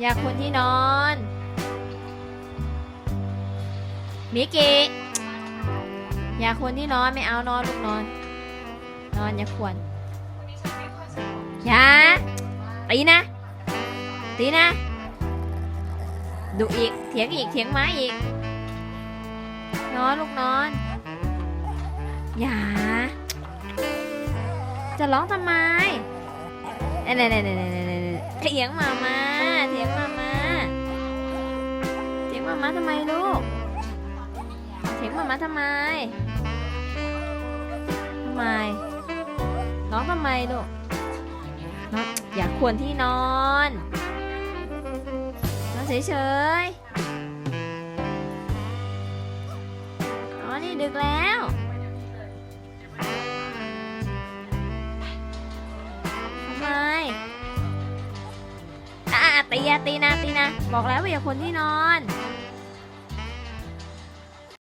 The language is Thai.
อยากคนที่นอน มิกิอยากคนที่นอนไม่เอานอนลูกนอน นอนอย่าควรอย่าตีนะ ตีนะดุอีก เถียงอีก เถียงไม้อีก นอนลูกนอน อย่า จะร้องทำไมเน่เน่เน่เน่เน่เน่ เถียงมามาเถียงมามาเถียงมามาทำไมลูกเถียงมามาทำไมทำไมน้องทำไมลูกนองอยากควรที่นอนนอนเฉยๆ อ๋อ นี่ดึกแล้ว ตีอะตีนะตีนะ บอกแล้วว่าอย่าคนที่นอน